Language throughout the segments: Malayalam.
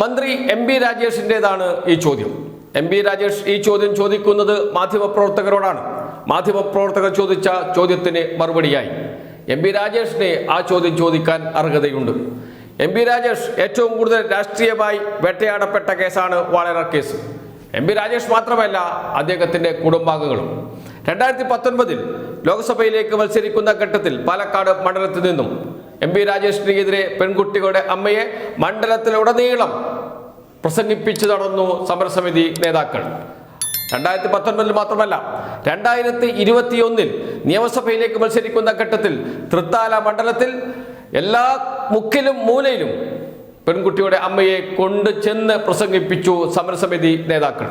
മന്ത്രി എം ബി രാജേഷിന്റെതാണ് ഈ ചോദ്യം. എം ബി രാജേഷ് ഈ ചോദ്യം ചോദിക്കുന്നത് മാധ്യമപ്രവർത്തകരോടാണ്. മാധ്യമപ്രവർത്തകർ ചോദിച്ച ചോദ്യത്തിന് മറുപടിയായി. എം ബി രാജേഷിനെ ആ ചോദ്യം ചോദിക്കാൻ അർഹതയുണ്ട്. എം ബി രാജേഷ് ഏറ്റവും കൂടുതൽ രാഷ്ട്രീയമായി വേട്ടയാടപ്പെട്ട കേസാണ് Walayar case. M P Rajesh മാത്രമല്ല അദ്ദേഹത്തിന്റെ കുടുംബാംഗങ്ങളും. രണ്ടായിരത്തി പത്തൊൻപതിൽ ലോക്സഭയിലേക്ക് മത്സരിക്കുന്ന ഘട്ടത്തിൽ പാലക്കാട് മണ്ഡലത്തിൽ നിന്നും എം പി രാജേഷിനെതിരെ പെൺകുട്ടികളുടെ അമ്മയെ മണ്ഡലത്തിലുടനീളം പ്രസംഗിപ്പിച്ചു നടന്നു സമരസമിതി നേതാക്കൾ. രണ്ടായിരത്തി പത്തൊൻപതിൽ മാത്രമല്ല രണ്ടായിരത്തി ഇരുപത്തിയൊന്നിൽ നിയമസഭയിലേക്ക് മത്സരിക്കുന്ന ഘട്ടത്തിൽ തൃത്താല മണ്ഡലത്തിൽ എല്ലാ മുക്കിലും മൂലയിലും പെൺകുട്ടിയുടെ അമ്മയെ കൊണ്ട് ചെന്ന് പ്രസംഗിപ്പിച്ചു സമരസമിതി നേതാക്കൾ.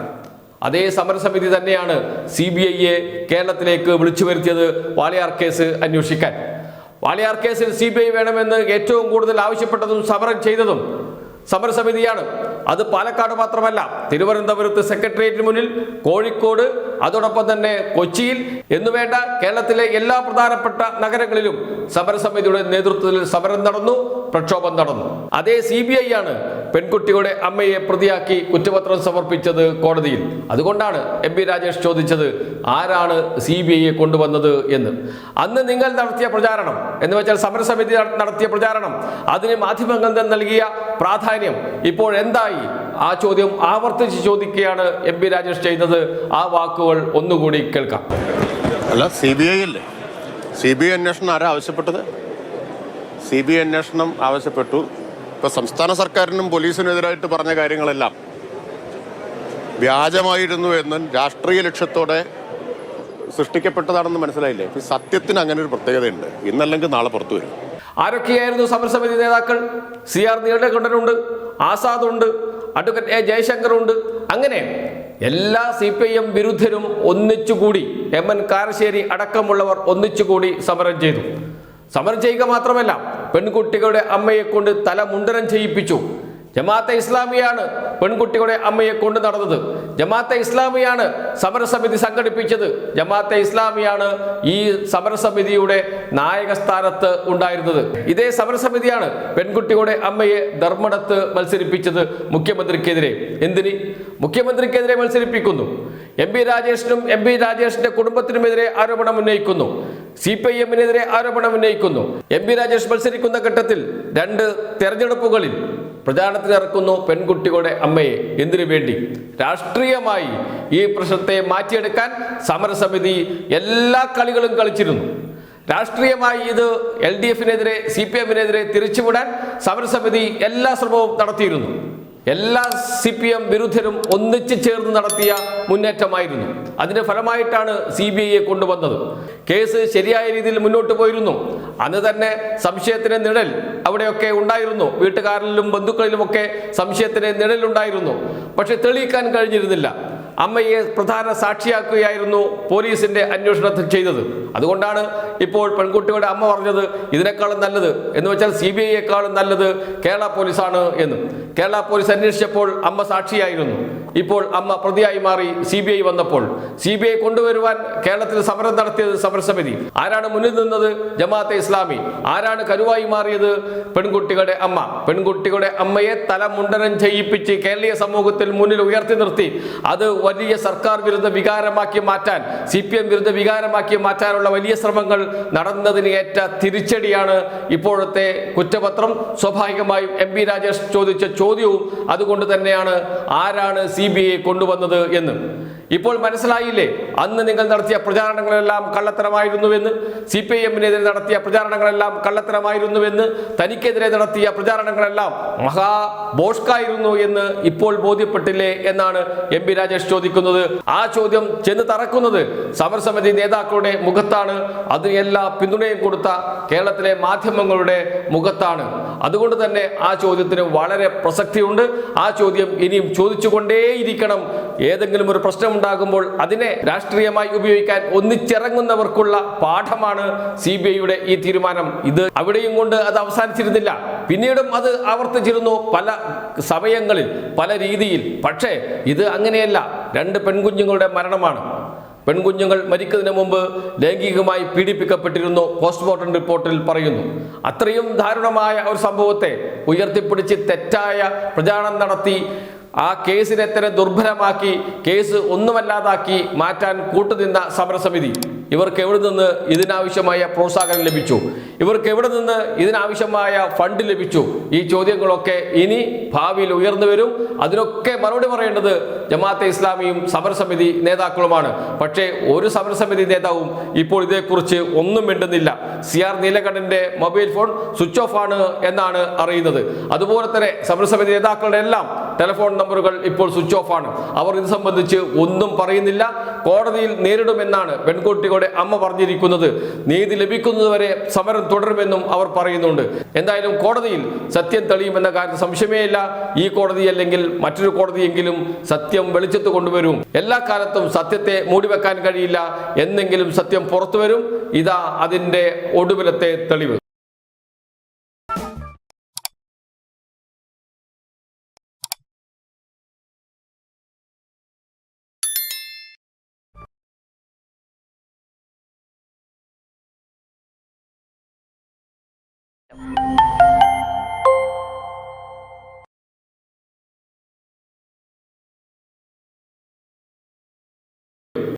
അതേ സമരസമിതി തന്നെയാണ് സി ബി ഐയെ കേരളത്തിലേക്ക് വിളിച്ചു വരുത്തിയത്. വാളയാർ കേസ് അന്വേഷിക്കാൻ. വാളയാർ കേസിൽ സി ബി ഐ വേണമെന്ന് ഏറ്റവും കൂടുതൽ ആവശ്യപ്പെട്ടതും സമരം ചെയ്തതും സമരസമിതിയാണ് അത് പാലക്കാട് മാത്രമല്ല തിരുവനന്തപുരത്ത് സെക്രട്ടേറിയറ്റിന് മുന്നിൽ കോഴിക്കോട് അതോടൊപ്പം തന്നെ കൊച്ചിയിൽ എന്നുവേണ്ട കേരളത്തിലെ എല്ലാ പ്രധാനപ്പെട്ട നഗരങ്ങളിലും സമരസമിതിയുടെ നേതൃത്വത്തിൽ സമരം നടന്നു പ്രക്ഷോഭം നടന്നു. അതേ സി ബി ഐ ആണ് പെൺകുട്ടിയുടെ അമ്മയെ പ്രതിയാക്കി കുറ്റപത്രം സമർപ്പിച്ചത് കോടതിയിൽ. അതുകൊണ്ടാണ് എം പി രാജേഷ് ചോദിച്ചത് ആരാണ് സി ബി ഐയെ കൊണ്ടുവന്നത് എന്ന്. അന്ന് നിങ്ങൾ നടത്തിയ പ്രചാരണം എന്ന് വെച്ചാൽ സമരസമിതി നട- നടത്തിയ പ്രചാരണം അതിന് മാധ്യമങ്ങൾ നൽകിയ പ്രാധാന്യം ഇപ്പോൾ എന്തായി? ആ ചോദ്യം ആവർത്തിച്ച് ചോദിക്കുകയാണ് എം പി രാജേഷ് ചെയ്യുന്നത് ആ വാക്കുകൾ ഒന്നുകൂടി കേൾക്കാം. അല്ല സി ബി ഐ അല്ലേ? സി ബി ഐ അന്വേഷണം ആരാ ആവശ്യപ്പെട്ടത് സി ബി ഐ അന്വേഷണം ആവശ്യപ്പെട്ടു. ഇപ്പൊ സംസ്ഥാന സർക്കാരിനും പോലീസിനെതിരായിട്ട് പറഞ്ഞ കാര്യങ്ങളെല്ലാം വ്യാജമായിരുന്നു എന്നും രാഷ്ട്രീയ ലക്ഷ്യത്തോടെ സൃഷ്ടിക്കപ്പെട്ടതാണെന്ന് മനസ്സിലായില്ലേ? സത്യത്തിന് അങ്ങനെ ഒരു പ്രത്യേകതയുണ്ട്. ഇന്നല്ലെങ്കിൽ നാളെ പുറത്തു വരും. ആരൊക്കെയായിരുന്നു സമരസമിതി നേതാക്കൾ? സി ആർ ആസാദ് ഉണ്ട് അഡ്വക്കേറ്റ് എ ജയശങ്കർ ഉണ്ട് അങ്ങനെ എല്ലാ സി പി ഐ എം വിരുദ്ധരും ഒന്നിച്ചുകൂടി എം എൻ കാരശ്ശേരി അടക്കമുള്ളവർ ഒന്നിച്ചുകൂടി സമരം ചെയ്തു. സമരം ചെയ്യുക മാത്രമല്ല പെൺകുട്ടികളുടെ അമ്മയെ കൊണ്ട് തല മുണ്ടനം ചെയ്യിപ്പിച്ചു. ജമാഅത്തെ ഇസ്ലാമിയാണ് പെൺകുട്ടികളുടെ അമ്മയെ കൊണ്ട് നടന്നത്. ജമാഅത്തെ ഇസ്ലാമിയാണ് സമരസമിതി സംഘടിപ്പിച്ചത്. ജമാഅത്തെ ഇസ്ലാമിയാണ് ഈ സമരസമിതിയുടെ നായക സ്ഥാനത്ത് ഉണ്ടായിരുന്നത്. ഇതേ സമരസമിതിയാണ് പെൺകുട്ടികളുടെ അമ്മയെ ധർമ്മടത്ത് മത്സരിപ്പിച്ചത് മുഖ്യമന്ത്രിക്കെതിരെ. എന്തിന്? മുഖ്യമന്ത്രിക്കെതിരെ മത്സരിപ്പിക്കുന്നു. എം പി രാജേഷിനും എം പി രാജേഷിന്റെ കുടുംബത്തിനുമെതിരെ ആരോപണം ഉന്നയിക്കുന്നു. സി പി ഐ എമ്മിനെതിരെ ആരോപണം ഉന്നയിക്കുന്നു. എം പി രാജേഷ് മത്സരിക്കുന്ന ഘട്ടത്തിൽ രണ്ട് തെരഞ്ഞെടുപ്പുകളിൽ പ്രചാരണത്തിനിറക്കുന്നു പെൺകുട്ടികളുടെ അമ്മയെ. എന്തിനു വേണ്ടി? രാഷ്ട്രീയമായി ഈ പ്രശ്നത്തെ മാറ്റിയെടുക്കാൻ സമരസമിതി എല്ലാ കളികളും കളിച്ചിരുന്നു. രാഷ്ട്രീയമായി ഇത് എൽ ഡി എഫിനെതിരെ സി പി എമ്മിനെതിരെ തിരിച്ചുവിടാൻ സമരസമിതി എല്ലാ ശ്രമവും നടത്തിയിരുന്നു. എല്ലാ സി പി എം വിരുദ്ധരും ഒന്നിച്ചു ചേർന്ന് നടത്തിയ മുന്നേറ്റമായിരുന്നു. അതിന്റെ ഫലമായിട്ടാണ് സി ബി ഐയെ കൊണ്ടുവന്നത്. കേസ് ശരിയായ രീതിയിൽ മുന്നോട്ട് പോയിരുന്നു. അന്ന് തന്നെ സംശയത്തിന് നിഴൽ അവിടെയൊക്കെ ഉണ്ടായിരുന്നു. വീട്ടുകാരിലും ബന്ധുക്കളിലുമൊക്കെ സംശയത്തിന് നിഴലുണ്ടായിരുന്നു. പക്ഷെ തെളിയിക്കാൻ കഴിഞ്ഞിരുന്നില്ല. അമ്മയെ പ്രധാന സാക്ഷിയാക്കുകയായിരുന്നു പോലീസിന്റെ അന്വേഷണത്തിൽ ചെയ്തത്. അതുകൊണ്ടാണ് ഇപ്പോൾ പെൺകുട്ടിയുടെ അമ്മ പറഞ്ഞത് ഇതിനേക്കാളും നല്ലത് എന്ന് വെച്ചാൽ സി ബി ഐയെക്കാളും നല്ലത് കേരള പോലീസാണ് എന്ന്. കേരള പോലീസ് അന്വേഷിച്ചപ്പോൾ അമ്മ സാക്ഷിയായിരുന്നു. ഇപ്പോൾ അമ്മ പ്രതിയായി മാറി സി ബി ഐ വന്നപ്പോൾ. സി ബി ഐ കൊണ്ടുവരുവാൻ കേരളത്തിൽ സമരം നടത്തിയത് സമരസമിതി. ആരാണ് മുന്നിൽ നിന്നത്? ജമാഅത്തെ ഇസ്ലാമി. ആരാണ് കരുവായി മാറിയത്? പെൺകുട്ടികളുടെ അമ്മ. പെൺകുട്ടികളുടെ അമ്മയെ തല മുണ്ടനം ചെയ്യിപ്പിച്ച് കേരളീയ സമൂഹത്തിൽ മുന്നിൽ ഉയർത്തി നിർത്തി. അത് വലിയ സർക്കാർ വിരുദ്ധ വികാരമാക്കി മാറ്റാൻ സി പി എം വിരുദ്ധ വികാരമാക്കി മാറ്റാനുള്ള വലിയ ശ്രമങ്ങൾ നടന്നതിന് ഏറ്റ തിരിച്ചടിയാണ് ഇപ്പോഴത്തെ കുറ്റപത്രം. സ്വാഭാവികമായും എം പി രാജേഷ് ചോദിച്ച ചോദ്യവും അതുകൊണ്ട് തന്നെയാണ് ആരാണ് സി ബി ഐ കൊണ്ടുവന്നത് എന്ന്. ഇപ്പോൾ മനസ്സിലായില്ലേ? അന്ന് നിങ്ങൾ നടത്തിയ പ്രചാരണങ്ങളെല്ലാം കള്ളത്തരമായിരുന്നുവെന്ന് സി പി ഐ എമ്മിനെതിരെ നടത്തിയ പ്രചാരണങ്ങളെല്ലാം കള്ളത്തരമായിരുന്നുവെന്ന് തനിക്കെതിരെ നടത്തിയ പ്രചാരണങ്ങളെല്ലാം മഹാ ബോഷ്കായിരുന്നു എന്ന് ഇപ്പോൾ ബോധ്യപ്പെട്ടില്ലേ എന്നാണ് എം പി രാജേഷ് ചോദിക്കുന്നത്. ആ ചോദ്യം ചെന്ന് തറക്കുന്നത് സമരസമിതി നേതാക്കളുടെ മുഖത്താണ്. അതിന് എല്ലാ പിന്തുണയും കൊടുത്ത കേരളത്തിലെ മാധ്യമങ്ങളുടെ മുഖത്താണ്. അതുകൊണ്ട് തന്നെ ആ ചോദ്യത്തിന് വളരെ പ്രസക്തിയുണ്ട്. ആ ചോദ്യം ഇനിയും ചോദിച്ചുകൊണ്ടേയിരിക്കണം. ഏതെങ്കിലും ഒരു പ്രശ്നമുണ്ടാകുമ്പോൾ അതിനെ രാഷ്ട്രീയമായി ഉപയോഗിക്കാൻ ഒന്നിച്ചിറങ്ങുന്നവർക്കുള്ള പാഠമാണ് സി ബി ഐയുടെ ഈ തീരുമാനം. ഇത് അവിടെയും കൊണ്ട് അത് അവസാനിച്ചിരുന്നില്ല. പിന്നീടും അത് ആവർത്തിച്ചിരുന്നു പല സമയങ്ങളിൽ പല രീതിയിൽ. പക്ഷേ ഇത് അങ്ങനെയല്ല. രണ്ട് പെൺകുഞ്ഞുങ്ങളുടെ മരണമാണ്. പെൺകുഞ്ഞുങ്ങൾ മരിക്കുന്നതിന് മുമ്പ് ലൈംഗികമായി പീഡിപ്പിക്കപ്പെട്ടിരുന്നു പോസ്റ്റ്മോർട്ടം റിപ്പോർട്ടിൽ പറയുന്നു. അത്രയും ദാരുണമായ ഒരു സംഭവത്തെ ഉയർത്തിപ്പിടിച്ച് തെറ്റായ പ്രചാരണം നടത്തി ആ കേസിനെ തന്നെ ദുർബലമാക്കി കേസ് ഒന്നുമല്ലാതാക്കി മാറ്റാൻ കൂട്ടുനിന്ന സമരസമിതി. ഇവർക്ക് എവിടെ നിന്ന് ഇതിനാവശ്യമായ പ്രോത്സാഹനം ലഭിച്ചു? ഇവർക്ക് എവിടെ നിന്ന് ഇതിനാവശ്യമായ ഫണ്ട് ലഭിച്ചു? ഈ ചോദ്യങ്ങളൊക്കെ ഇനി ഭാവിയിൽ ഉയർന്നു വരും. അതിനൊക്കെ മറുപടി പറയേണ്ടത് ജമാഅത്തെ ഇസ്ലാമിയും സമരസമിതി നേതാക്കളുമാണ്. പക്ഷേ ഒരു സമരസമിതി നേതാവും ഇപ്പോൾ ഇതേക്കുറിച്ച് ഒന്നും മിണ്ടുന്നില്ല. സി ആർ നീലകണ്ഠന്റെ മൊബൈൽ ഫോൺ സ്വിച്ച് ഓഫ് ആണ് എന്നാണ് അറിയുന്നത്. അതുപോലെ തന്നെ സമരസമിതി നേതാക്കളുടെ എല്ലാം ടെലിഫോൺ നമ്പറുകൾ ഇപ്പോൾ സ്വിച്ച് ഓഫ് ആണ്. അവർ ഇത് സംബന്ധിച്ച് ഒന്നും പറയുന്നില്ല. കോടതിയിൽ നേരിടുമെന്നാണ് പെൺകുട്ടികളുടെ അമ്മ പറഞ്ഞിരിക്കുന്നത്. നീതി ലഭിക്കുന്നതുവരെ സമരം തുടരുമെന്നും അവർ പറയുന്നുണ്ട്. എന്തായാലും കോടതിയിൽ സത്യം തെളിയുമെന്ന കാര്യത്തിൽ സംശയമേ ഇല്ല ഈ കോടതി അല്ലെങ്കിൽ മറ്റൊരു കോടതിയെങ്കിലും സത്യം വെളിച്ചത്ത് കൊണ്ടുവരും. എല്ലാ കാലത്തും സത്യത്തെ മൂടിവെക്കാൻ കഴിയില്ല. എന്നെങ്കിലും സത്യം പുറത്തുവരും. ഇതാ അതിന്റെ ഒടുവിലത്തെ തെളിവ്. you